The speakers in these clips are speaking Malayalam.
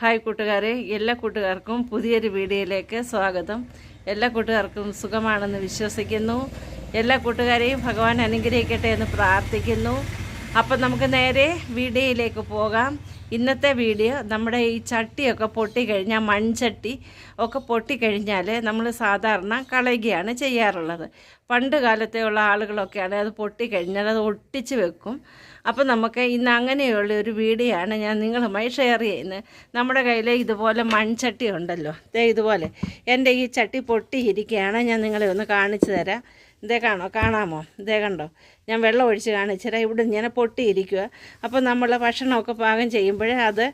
ഹായ് കൂട്ടുകാരെ എല്ലാ കൂട്ടുകാർക്കും പുതിയൊരു വീഡിയോയിലേക്ക് സ്വാഗതം. എല്ലാ കൂട്ടുകാർക്കും സുഖമാണെന്ന് വിശ്വസിക്കുന്നു. എല്ലാ കൂട്ടുകാരെയും ഭഗവാൻ അനുഗ്രഹിക്കട്ടെ എന്ന് പ്രാർത്ഥിക്കുന്നു. അപ്പം നമുക്ക് നേരെ വീഡിയോയിലേക്ക് പോകാം. ഇന്നത്തെ വീഡിയോ നമ്മുടെ ഈ ചട്ടിയൊക്കെ പൊട്ടിക്കഴിഞ്ഞാൽ മൺചട്ടി ഒക്കെ പൊട്ടിക്കഴിഞ്ഞാൽ നമ്മൾ സാധാരണ കളയുകയാണ് ചെയ്യാറുള്ളത്. പണ്ട് കാലത്തെയുള്ള ആളുകളൊക്കെയാണ് അത് പൊട്ടിക്കഴിഞ്ഞാൽ അത് ഒട്ടിച്ച് വെക്കും. അപ്പോൾ നമുക്ക് ഇന്ന് അങ്ങനെയുള്ള ഒരു വീഡിയോ ആണ് ഞാൻ നിങ്ങളുമായി ഷെയർ ചെയ്യുന്നത്. നമ്മുടെ കയ്യിൽ ഇതുപോലെ മൺചട്ടി ഉണ്ടല്ലോ. ദേ ഇതുപോലെ. എന്റെ ഈ ചട്ടി പൊട്ടിയിരിക്കുകയാണ്. ഞാൻ നിങ്ങളെ ഒന്ന് കാണിച്ചു തരാം. ഇതേ കാണോ? കാണാമോ? ഇതേ കണ്ടോ? ഞാൻ വെള്ളം ഒഴിച്ച് കാണിച്ചുതരാം ഇവിടെ ഇങ്ങനെ പൊട്ടിയിരിക്കുക അപ്പോൾ നമ്മൾ ഭക്ഷണമൊക്കെ പാകം ചെയ്യുമ്പോൾ അത്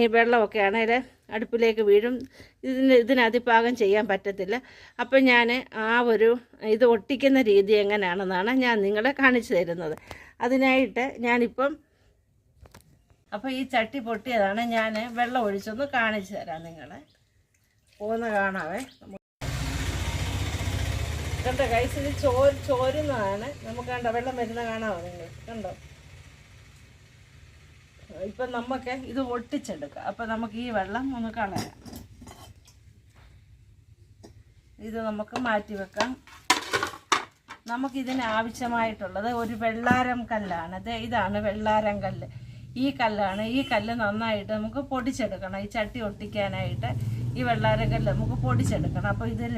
ഈ വെള്ളമൊക്കെ ആണെങ്കിൽ അടുപ്പിലേക്ക് വീഴും. ഇതിന് ഇതിനകത്ത് പാകം ചെയ്യാൻ പറ്റത്തില്ല. അപ്പോൾ ഞാൻ ആ ഒരു ഇത് ഒട്ടിക്കുന്ന രീതി എങ്ങനെയാണെന്നാണ് ഞാൻ നിങ്ങളെ കാണിച്ചു തരുന്നത്. അതിനായിട്ട് ഞാനിപ്പം അപ്പോൾ ഈ ചട്ടി പൊട്ടിയതാണ്. ഞാൻ വെള്ളം ഒഴിച്ചൊന്ന് കാണിച്ചു തരാം നിങ്ങളെ. പോകുന്ന കാണാവേ. കണ്ടോ കൈസിൽ ചോ ചോര് ചോരുന്നതാണ്. നമുക്ക് കണ്ടോ വെള്ളം വരുന്ന കാണാമോ നിങ്ങൾ? കണ്ടോ? ഇപ്പം നമുക്ക് ഇത് ഒട്ടിച്ചെടുക്കാം. അപ്പം നമുക്ക് ഈ വെള്ളം ഒന്ന് കളയാം. ഇത് നമുക്ക് മാറ്റി വെക്കാം. നമുക്കിതിന് ആവശ്യമായിട്ടുള്ളത് ഒരു വെള്ളാരം കല്ലാണ്. ദേ ഇതാണ് വെള്ളാരം കല്ല്. ഈ കല്ലാണ് ഈ കല്ല് നന്നായിട്ട് നമുക്ക് പൊടിച്ചെടുക്കണം. ഈ ചട്ടി ഒട്ടിക്കാനായിട്ട് ഈ വെള്ളാരം കല്ല് നമുക്ക് പൊടിച്ചെടുക്കണം. അപ്പോൾ ഇതിൽ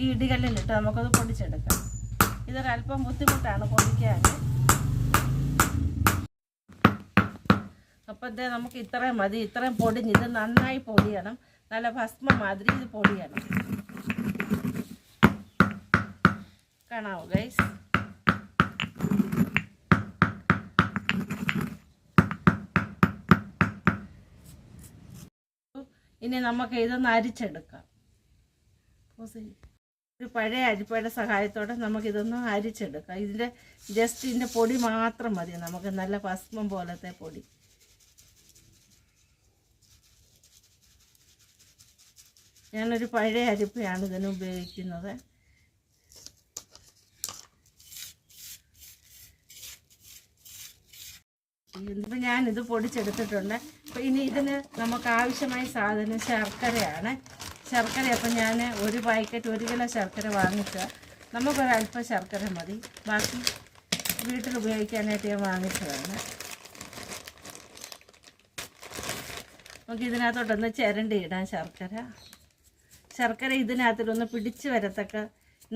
ഈ ഇടികല്ലിലിട്ട് നമുക്കത് പൊടിച്ചെടുക്കാം ഇതൊരല്പം ബുദ്ധിമുട്ടാണ് പൊടിക്കാൻ അപ്പോൾ ഇതേ നമുക്ക് ഇത്രയും മതി. ഇത്രയും പൊടിഞ്ഞ് ഇത് നന്നായി പൊടിയണം. നല്ല ഭസ്മ മാതിരി ഇത് പൊടിയണം. കാണാവോ ഗൈസ് ഇനി നമുക്ക് ഇതൊന്ന് അരിച്ചെടുക്കാം. ഒരു പഴയ അരിപ്പയുടെ സഹായത്തോടെ നമുക്കിതൊന്ന് അരിച്ചെടുക്കാം. ഇതിന്റെ ജസ്റ്റ് ഇതിന്റെ പൊടി മാത്രം മതി. നമുക്ക് നല്ല ഭസ്മം പോലത്തെ പൊടി. ഞാനൊരു പഴയ അരിപ്പയാണ് ഇതിന് ഉപയോഗിക്കുന്നത്. ഇപ്പം ഇത് പൊടിച്ചെടുത്തിട്ടുണ്ട്. അപ്പം ഇനി ഇതിന് നമുക്ക് ആവശ്യമായ സാധനം ശർക്കരയാണ്. ശർക്കര അപ്പം ഞാൻ ഒരു പാക്കറ്റ് ഒരു കിലോ ശർക്കര വാങ്ങിച്ചു നമുക്കൊരല്പം ശർക്കര മതി. ബാക്കി വീട്ടിൽ ഉപയോഗിക്കാനായിട്ട് ഞാൻ വാങ്ങിച്ചതാണ്. നമുക്ക് ഇതിനകത്തോട്ടൊന്ന് ചിരണ്ടി ഇടാം ശർക്കര. ശർക്കര ഇതിനകത്തിലൊന്ന് പിടിച്ച് വരത്തക്ക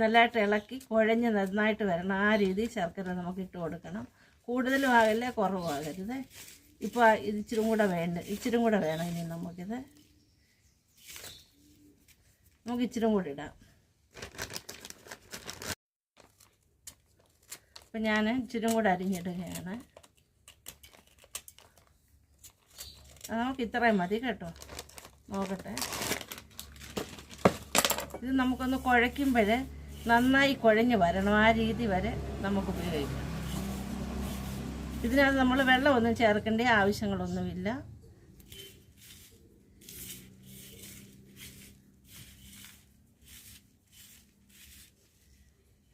നല്ലതായിട്ട് ഇളക്കി കുഴഞ്ഞ് നന്നായിട്ട് വരണം. ആ രീതിയിൽ ശർക്കര നമുക്ക് ഇട്ട് കൊടുക്കണം. കൂടുതലും ആകല്ലേ കുറവാകരുത്. ഇപ്പോൾ ഇത് ഇച്ചിരും കൂടെ വേണ്ട ഇച്ചിരും കൂടെ വേണം ഇനി നമുക്കിത്. നമുക്ക് ഇച്ചിരും കൂടെ ഇടാം. അപ്പം ഞാൻ ഇച്ചിരും കൂടെ അരിഞ്ഞിടുകയാണ്. നമുക്ക് ഇത്രയും മതി കേട്ടോ. നോക്കട്ടെ. ഇത് നമുക്കൊന്ന് കുഴയ്ക്കുമ്പോൾ നന്നായി കുഴഞ്ഞ് വരണം. ആ രീതി വരെ നമുക്ക് ഉപയോഗിക്കാം. ഇതിനകത്ത് നമ്മൾ വെള്ളമൊന്നും ചേർക്കേണ്ട ആവശ്യങ്ങളൊന്നുമില്ല.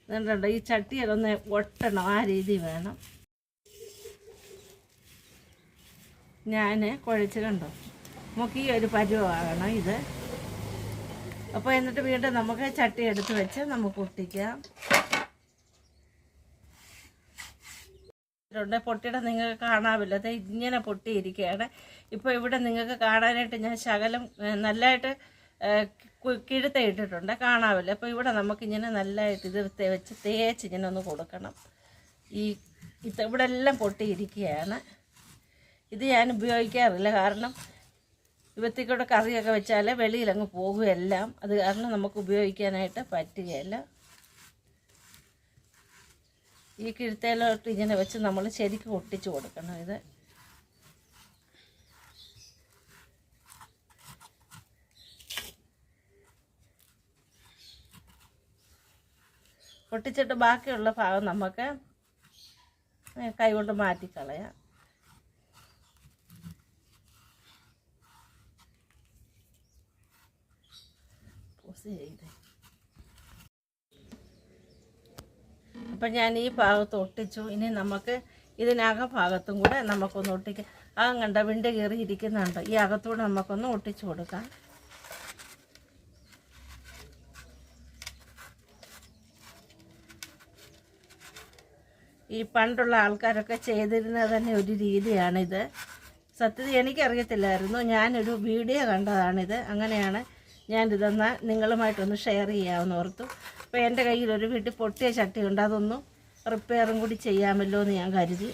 കണ്ടോ ഈ ചട്ടിയിലൊന്ന് ഒട്ടണം ആ രീതി വേണം. ഞാൻ കുഴച്ച് കണ്ടോ നമുക്ക് ഈ ഒരു പരുവമാകണം ഇത്. അപ്പോൾ എന്നിട്ട് വീണ്ടും നമുക്ക് ചട്ടി എടുത്ത് വെച്ച് നമുക്ക് ഒട്ടിക്കാം. ഉണ്ട് പൊട്ടിയുടെ നിങ്ങൾക്ക് കാണാവില്ല. അത് ഇങ്ങനെ പൊട്ടിയിരിക്കുകയാണ്. ഇപ്പോൾ ഇവിടെ നിങ്ങൾക്ക് കാണാനായിട്ട് ഞാൻ ശകലം നല്ലതായിട്ട് കിഴുത്ത ഇട്ടിട്ടുണ്ട്. കാണാവില്ല. അപ്പോൾ ഇവിടെ നമുക്കിങ്ങനെ നല്ലതായിട്ട് ഇതിർത്ത് വെച്ച് തേച്ച് ഇങ്ങനെ ഒന്ന് കൊടുക്കണം. ഈ ഇത് ഇവിടെ എല്ലാം പൊട്ടിയിരിക്കുകയാണ്. ഇത് ഞാൻ ഉപയോഗിക്കാറില്ല. കാരണം ഇവത്തേക്കൂടെ കറിയൊക്കെ വെച്ചാൽ വെളിയിലങ്ങ് പോകുകയെല്ലാം അത് കാരണം നമുക്ക് ഉപയോഗിക്കാനായിട്ട് പറ്റുകയില്ല. ഈ കിഴുത്തേലോട്ട് ഇങ്ങനെ വെച്ച് നമ്മൾ ശരിക്കും ഒട്ടിച്ച് കൊടുക്കണം. ഇത് ഒട്ടിച്ചിട്ട് ബാക്കിയുള്ള ഭാഗം നമുക്ക് കൈകൊണ്ട് മാറ്റിക്കളയാം. പോസ് ചെയ്തേ. അപ്പം ഞാൻ ഈ ഭാഗത്ത് ഒട്ടിച്ചു. ഇനി നമുക്ക് ഇതിനക ഭാഗത്തും കൂടെ നമുക്കൊന്ന് ഒട്ടിക്കാം അകം കണ്ട വിണ്ട് കയറി ഇരിക്കുന്നുണ്ട്. ഈ അകത്തൂടെ നമുക്കൊന്ന് ഒട്ടിച്ചു കൊടുക്കാം. ഈ പണ്ടുള്ള ആൾക്കാരൊക്കെ ചെയ്തിരുന്നത് തന്നെ ഒരു രീതിയാണിത്. സത്യത എനിക്കറിയത്തില്ലായിരുന്നു. ഞാനൊരു വീഡിയോ കണ്ടതാണിത്. അങ്ങനെയാണ് ഞാനിതെന്നാൽ നിങ്ങളുമായിട്ടൊന്ന് ഷെയർ ചെയ്യാമെന്ന് ഓർത്തു. അപ്പോൾ എന്റെ കയ്യിൽ ഒരു വീട്ടിൽ പൊട്ടിയ ചട്ടിയുണ്ട് അതൊന്ന് റിപ്പയറും കൂടി ചെയ്യാമല്ലോ എന്ന് ഞാൻ കരുതി.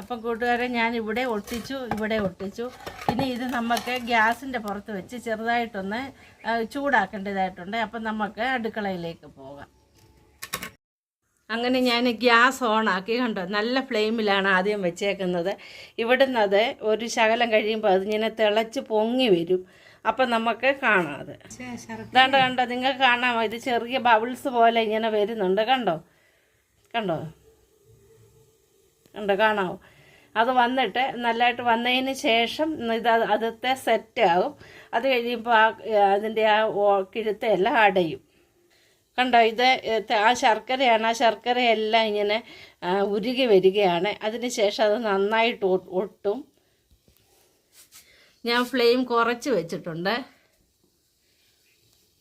അപ്പം കൂട്ടുകാരെ ഞാൻ ഇവിടെ ഒട്ടിച്ചു ഇവിടെ ഒട്ടിച്ചു. ഇനി ഇത് നമുക്ക് ഗ്യാസിന്റെ പുറത്ത് വെച്ച് ചെറുതായിട്ടൊന്ന് ചൂടാക്കേണ്ടതായിട്ടുണ്ട്. അപ്പം നമുക്ക് അടുക്കളയിലേക്ക് പോകാം. അങ്ങനെ ഞാൻ ഗ്യാസ് ഓണാക്കി കണ്ടോ? നല്ല ഫ്ലെയിമിലാണ് ആദ്യം വെച്ചേക്കുന്നത്. ഇവിടുന്ന് അത് ഒരു ശകലം കഴിയുമ്പോൾ അതിങ്ങനെ തിളച്ച് പൊങ്ങി വരും. അപ്പം നമുക്ക് കാണാം അത്. കണ്ടോ കണ്ടോ? നിങ്ങൾക്ക് കാണാമോ? ഇത് ചെറിയ ബബിൾസ് പോലെ ഇങ്ങനെ വരുന്നുണ്ട്. കണ്ടോ? കണ്ടോ? കണ്ടോ? കാണാമോ അത് വന്നിട്ട് നല്ലതായിട്ട് വന്നതിന് ശേഷം ഇത് അതത്തെ സെറ്റ് ആകും അത് കഴിയുമ്പോൾ ആ അതിന്റെ ആ കിഴുത്തെല്ലാം അടയും. കണ്ടോ ഇത് ആ ശർക്കരയാണ് ആ ശർക്കരയെല്ലാം ഇങ്ങനെ ഉരുകി വരികയാണ്. അതിന് ശേഷം അത് നന്നായിട്ട് ഒട്ടും. ഞാൻ ഫ്ലെയിം കുറച്ച് വെച്ചിട്ടുണ്ട്.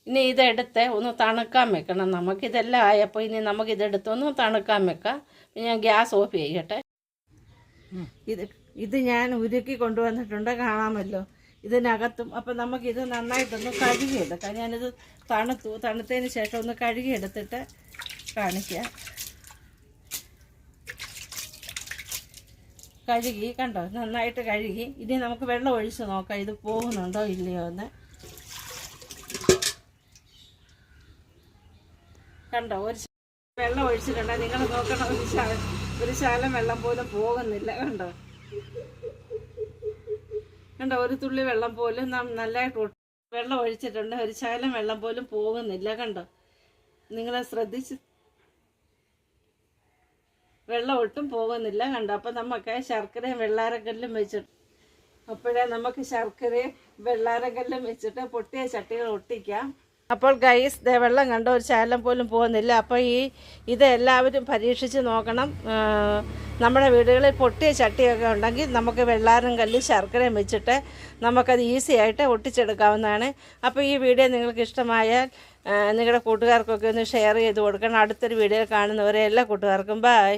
ഇനി ഇതെടുത്ത് ഒന്ന് തണുക്കാൻ വെക്കണം. നമുക്കിതെല്ലാം ആയപ്പോൾ ഇനി നമുക്കിതെടുത്തൊന്ന് തണുക്കാൻ വെക്കാം. ഞാൻ ഗ്യാസ് ഓഫ് ചെയ്യട്ടെ. ഇത് ഇത് ഞാൻ ഉരുക്കി കൊണ്ടുവന്നിട്ടുണ്ട്. കാണാമല്ലോ. ഇതിനകത്തും. അപ്പം നമുക്കിത് നന്നായിട്ടൊന്ന് കഴുകിയെടുക്കാം. ഞാനിത് തണുത്തു. തണുത്തതിന് ശേഷം ഒന്ന് കഴുകിയെടുത്തിട്ട് കാണിക്കാം. കഴുകി കണ്ടോ? നന്നായിട്ട് കഴുകി. ഇനി നമുക്ക് വെള്ളം ഒഴിച്ച് നോക്കാം. ഇത് പോകുന്നുണ്ടോ ഇല്ലയോ എന്ന്. കണ്ടോ? ഒരു വെള്ളം ഒഴിച്ചിട്ടുണ്ട്. നിങ്ങൾ നോക്കണം. ഒരു ശാലം വെള്ളം പോലും പോകുന്നില്ല. കണ്ടോ? കണ്ടോ ഒരു തുള്ളി വെള്ളം പോലും നാം നല്ലതായിട്ട് വെള്ളം ഒഴിച്ചിട്ടുണ്ട്. ഒരു ശകലം വെള്ളം പോലും പോകുന്നില്ല കണ്ടോ? നിങ്ങളെ ശ്രദ്ധിച്ച് വെള്ളം ഒട്ടും പോകുന്നില്ല കണ്ടോ? അപ്പം നമുക്ക് ശർക്കരയും വെള്ളാരക്കല്ലും വെച്ചിട്ട് അപ്പോഴേ നമുക്ക് ശർക്കരയും വെള്ളാരക്കല്ലും വെച്ചിട്ട് പൊട്ടിയ ചട്ടികൾ ഒട്ടിക്കാം. അപ്പോൾ ഗൈസ് ദേ വെള്ളം കണ്ട? ഒരു ശകലം പോലും പോകുന്നില്ല. അപ്പോൾ ഈ ഇത് എല്ലാവരും പരീക്ഷിച്ച് നോക്കണം. നമ്മുടെ വീടുകളിൽ പൊട്ടിയ ചട്ടിയൊക്കെ ഉണ്ടെങ്കിൽ നമുക്ക് വെള്ളാരം കല്ല് ശർക്കരയും വെച്ചിട്ട് നമുക്കത് ഈസി ആയിട്ട് ഒട്ടിച്ചെടുക്കാവുന്നതാണ്. അപ്പോൾ ഈ വീഡിയോ നിങ്ങൾക്ക് ഇഷ്ടമായാൽ നിങ്ങളുടെ കൂട്ടുകാർക്കൊക്കെ ഒന്ന് ഷെയർ ചെയ്ത് കൊടുക്കണം. അടുത്തൊരു വീഡിയോ കാണുന്നവരെ എല്ലാ കൂട്ടുകാർക്കും ബായ്